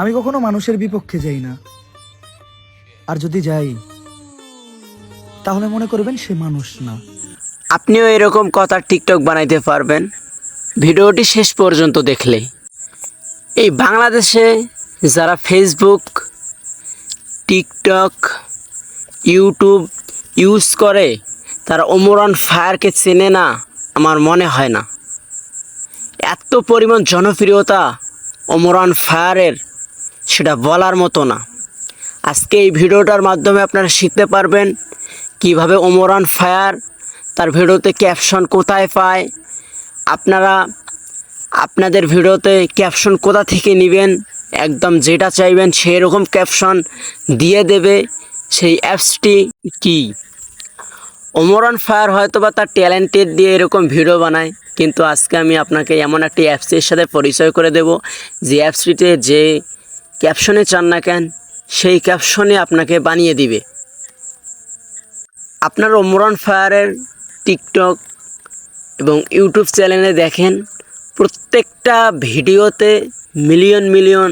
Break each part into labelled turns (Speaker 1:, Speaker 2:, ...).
Speaker 1: আমি কখনো মানুষের বিপক্ষে যাই না। আর যদি যাই, তাহলে মনে করবেন সে মানুষ না।
Speaker 2: আপনিও এরকম কথা টিকটক বানাইতে পারবেন। ভিডিওটি শেষ পর্যন্ত দেখলে। এই বাংলাদেশে যারা ফেসবুক টিকটক ইউটিউব ইউজ করে, তারা ওমরান ফায়ারকে চেনে না, আমার মনে হয় না। এত পরিমাণ জনপ্রিয়তা ওমরান ফায়ারের সেটা বলার মতো না। আজকে এই ভিডিওটার মাধ্যমে আপনারা শিখতে পারবেন কীভাবে ওমরান ফায়ার তার ভিডিওতে ক্যাপশন কোথায় পায়। আপনারা আপনাদের ভিডিওতে ক্যাপশন কোথা থেকে নেবেন, একদম যেটা চাইবেন সেই রকম ক্যাপশন দিয়ে দেবে সেই অ্যাপসটি কি? ওমরান ফায়ার হয়তো বা তার ট্যালেন্টেড দিয়ে এরকম ভিডিও বানায়, কিন্তু আজকে আমি আপনাকে এমন একটি অ্যাপসের সাথে পরিচয় করে দেব। যে অ্যাপসটিতে যে ক্যাপশনে চান না কেন, সেই ক্যাপশনে আপনাকে বানিয়ে দিবে। আপনার ওমরান ফায়ারের টিকটক এবং ইউটিউব চ্যানেলে দেখেন, প্রত্যেকটা ভিডিওতে মিলিয়ন মিলিয়ন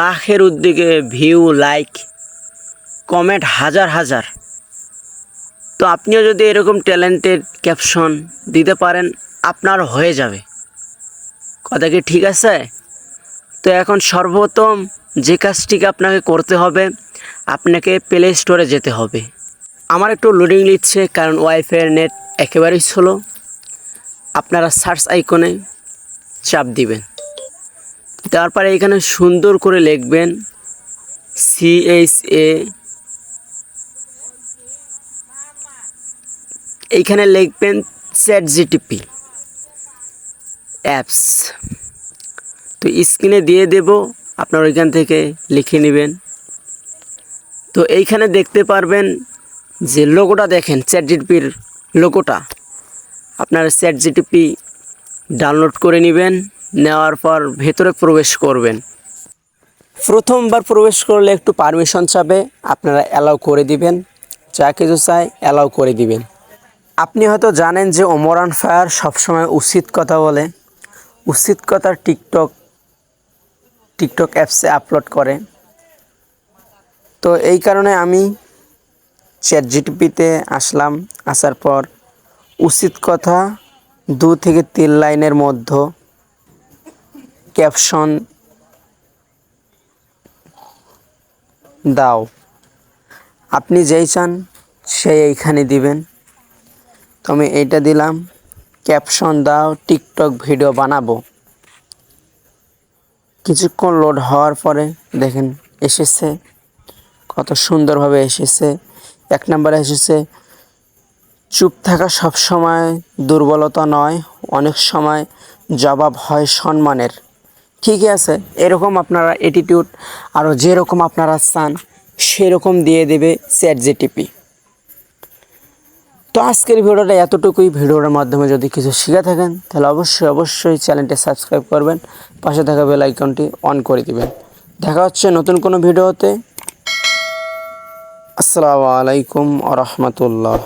Speaker 2: লাখের উদ্দিকে ভিউ, লাইক, কমেন্ট হাজার হাজার। তো আপনিও যদি এরকম ট্যালেন্টেড ক্যাপশন দিতে পারেন, আপনার হয়ে যাবে। কথা কি ঠিক আছে? তো এখন সর্বপ্রথম যে কাজটিকে আপনাকে করতে হবে, আপনাকে প্লে স্টোরে যেতে হবে। আমার একটু লোডিং নিচ্ছে, কারণ ওয়াইফাইয়ের নেট একেবারেই স্লো আপনারা সার্চ আইকনে চাপ দিবেন। তারপরে এখানে সুন্দর করে লিখবেন সিএইচ এ এইখানে লিখবেন চ্যাট জিটিপি অ্যাপস তো স্ক্রিনে দিয়ে দেব, আপনার ওইখান থেকে লিখে নেবেন। তো এইখানে দেখতে পারবেন যে লোগোটা দেখেন চ্যাট জিটিপির লোগোটা আপনার চ্যাট জিটিপি ডাউনলোড করে নেবেন, নেওয়ার পর ভেতরে প্রবেশ করবেন। প্রথমবার প্রবেশ করলে একটু পারমিশন চাবে আপনারা অ্যালাউ করে দিবেন। যা কিছু চাই অ্যালাউ করে দিবেন। আপনি হয়তো জানেন যে ওমরান ফায়ার সবসময় উচিত কথা বলে। উচিত কথার টিকটক টিকটক অ্যাপসে আপলোড করে। তো এই কারণে আমি চ্যাট জিটিপিতে আসলাম, আসার পর উচিত কথা দু থেকে তিন লাইনের মধ্যে ক্যাপশন দাও। আপনি যেই চান সেই এইখানে দিবেন। তো আমি এইটা দিলাম ক্যাপশন দাও টিকটক ভিডিও বানাবো। কিছুক্ষণ লোড হওয়ার পরে দেখেন এসেছে, কত সুন্দরভাবে এসেছে। এক নম্বরে এসেছে, চুপ থাকা সব সময় দুর্বলতা নয়, অনেক সময় জবাব হয় সম্মানের। ঠিকই আছে, এরকম আপনারা অ্যাটিটিউড আরও যেরকম আপনারা চান, সেরকম দিয়ে দেবে চ্যাট জিটিপি তো আজকের ভিডিওটা এতটুকুই। ভিডিওর মাধ্যমে যদি কিছু শিখে থাকেন, তাহলে অবশ্যই অবশ্যই চ্যানেলটি সাবস্ক্রাইব করবেন, পাশে থাকা বেল আইকনটি অন করে দিবেন। দেখা হচ্ছে নতুন কোনো ভিডিওতে। আসসালামু আলাইকুম আ রহমতুল্লাহ।